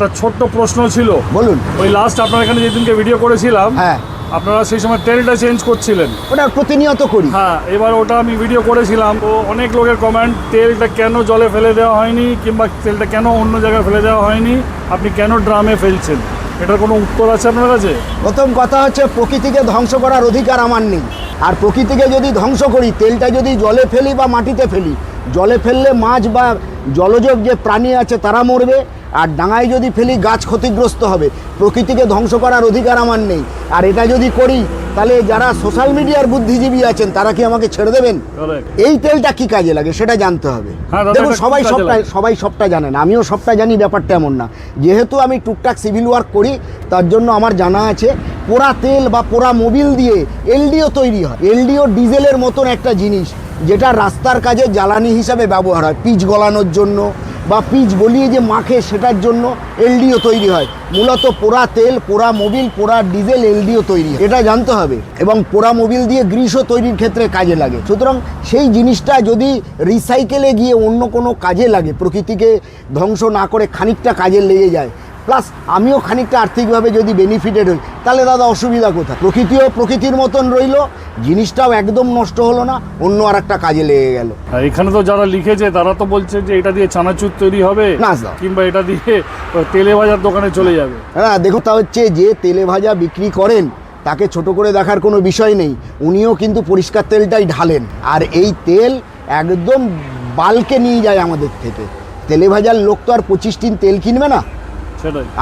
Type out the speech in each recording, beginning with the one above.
একটা ছোট্ট প্রশ্ন ছিল। বলুন। ওই লাস্ট আপনার এখানে যেদিনকে ভিডিও করেছিলাম হ্যাঁ। আপনারা সেই সময় তেলটা চেঞ্জ করছিলেন। ওটা প্রতিনিয়ত করি। হ্যাঁ এবার ওটা আমি ভিডিও করেছিলাম। তো অনেক লোকের কমেন্ট তেলটা কেন জলে ফেলে দেওয়া হয়নি কিংবা তেলটা কেন অন্য জায়গায় ফেলে দেওয়া হয়নি আপনি কেন ড্রামে ফেলছেন? এটার কোনো উত্তর আছে আপনার কাছে? প্রথম কথা হচ্ছে প্রকৃতিকে ধ্বংস করার অধিকার আমার নেই। আর প্রকৃতিকে যদি ধ্বংস করি তেলটা যদি জলে ফেলি বা মাটিতে ফেলি জলে ফেললে মাছ বা জলজ যে প্রাণী আছে তারা মরবে। আর ডাঙায় যদি ফেলি গাছ ক্ষতিগ্রস্ত হবে। প্রকৃতিকে ধ্বংস করার অধিকার আমার নেই। আর এটা যদি করি তাহলে যারা সোশ্যাল মিডিয়ার বুদ্ধিজীবী আছেন তারা কি আমাকে ছেড়ে দেবেন? এই তেলটা কি কাজে লাগে সেটা জানতে হবে। হ্যাঁ, দেখুন সবাই সবটা সবাই সবটা জানে না আমিও সবটা জানি ব্যাপারটা এমন না। যেহেতু আমি টুকটাক সিভিল ওয়ার্ক করি তার জন্য আমার জানা আছে পোড়া তেল বা পোড়া মোবিল দিয়ে এলডিও তৈরি হয়। এলডিও ডিজেলের মতন একটা জিনিস যেটা রাস্তার কাজে জ্বালানি হিসাবে ব্যবহার হয় পিচ গলানোর জন্য। বা পিচ গলিয়ে যে মাখে সেটার জন্য এলডিও তৈরি হয় মূলত পোড়া তেল, পোড়া মোবিল, পোড়া ডিজেল, এলডিও তৈরি। এটা জানতে হবে এবং পোড়া মোবিল দিয়ে গ্রিসও তৈরির ক্ষেত্রে কাজে লাগে সুতরাং সেই জিনিসটা যদি রিসাইকেলে গিয়ে অন্য কোনো কাজে লাগে, প্রকৃতিকে ধ্বংস না করে খানিকটা কাজে লেগে যায় প্লাস আমিও খানিকটা আর্থিকভাবে যদি বেনিফিটেড হই তাহলে দাদা অসুবিধা কোথায়? প্রকৃতিও প্রকৃতির মতন রইল জিনিসটাও একদম নষ্ট হলো না অন্য আর একটা কাজে লেগে গেল। আর এখানে তো যারা লিখেছে তারা তো বলছে যে এটা দিয়ে চানাচুর তৈরি হবে না, কিংবা এটা দিয়ে তেলে ভাজার দোকানে চলে যাবে। হ্যাঁ দেখো তা হচ্ছে যে তেলে ভাজা বিক্রি করেন তাকে ছোট করে দেখার কোনো বিষয় নেই উনিও কিন্তু পরিষ্কার তেলটাই ঢালেন আর এই তেল একদম বালকে নিয়ে যায় আমাদের থেকে। তেলে ভাজার লোক তো আর পঁচিশ টিন তেল কিনবে না।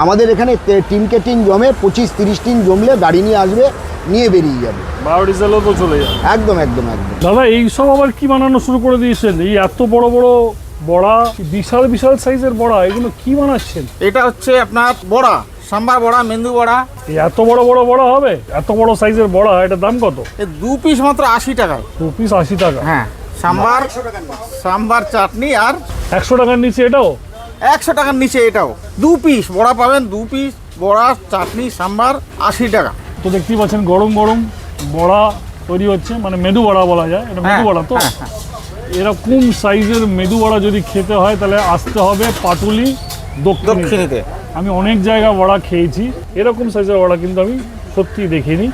আমাদের এখানে টিনকে টিন জমে পঁচিশ তিরিশ টিন জমলে গাড়ি নিয়ে আসবে নিয়ে বেরিয়ে যাবে। বায়ো তো চলে যাবে। একদম একদম একদম। দাদা এইসব আবার কি বানানো শুরু করে দিয়েছেন? এই এত বড় বড় বড়া বিশাল বিশাল সাইজের বড়া এগুলো কি বানাচ্ছেন? এটা হচ্ছে আপনার বড়া সাম্বার বড়া মেন্দু বড়া। এই এত বড় বড় বড়া হবে? এত বড় সাইজের বড়া এটার দাম কত? এ দু পিস মাত্র আশি টাকায়। দু পিস আশি টাকা। হ্যাঁ সাম্বার সাম্বার চাটনি আর একশো টাকার নিচে এটাও? একশো টাকার নিচে এটাও। দু পিস বড়া পাবেন দু পিস বড়া চাটনি সাম্বার আশি টাকা। তো দেখতেই পাচ্ছেন গরম গরম বড়া তৈরি হচ্ছে মানে মেদু বড়া বলা যায় এটা মেদু হ্যাঁ, বড়া তো? হ্যাঁ, হ্যাঁ। এরকম সাইজের মেদু বড়া যদি খেতে হয় তাহলে আসতে হবে পাটুলি দক্ষিণ। দক্ষিণীতে। আমি অনেক জায়গা বড়া খেয়েছি এরকম সাইজের বড়া কিন্তু আমি সত্যি দেখিনি।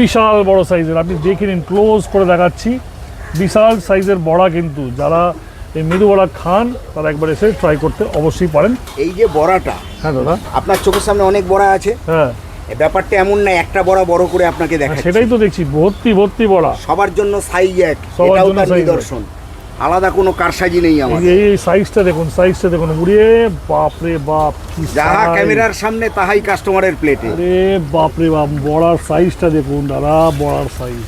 বিশাল বড় সাইজের আপনি দেখে নিন ক্লোজ করে দেখাচ্ছি। বিশাল সাইজের বড়া কিন্তু যারা এই মেদু বড়া খান তারা একবার এসে ট্রাই করতে অবশ্যই পারেন। এই যে বড়াটা হ্যাঁ দাদা। আপনার চোখের সামনে অনেক বড়া আছে। হ্যাঁ। এ ব্যাপারটা এমন না একটা বড়া বড় করে আপনাকে দেখাচ্ছে। সেটাই তো দেখছি ভর্তি ভর্তি বড়া। সবার জন্য সাইজ এক সবার জন্য। নিদর্শন। আলাদা কোনো কারসাজি নেই আমার এই সাইজটা দেখুন সাইজটা দেখুন উড়িয়ে বাপ কি যাহা ক্যামেরার সামনে তাহাই কাস্টমারের প্লেটে আরে বাপরে বাপ বড়ার সাইজটা দেখুন দাদা বড়ার সাইজ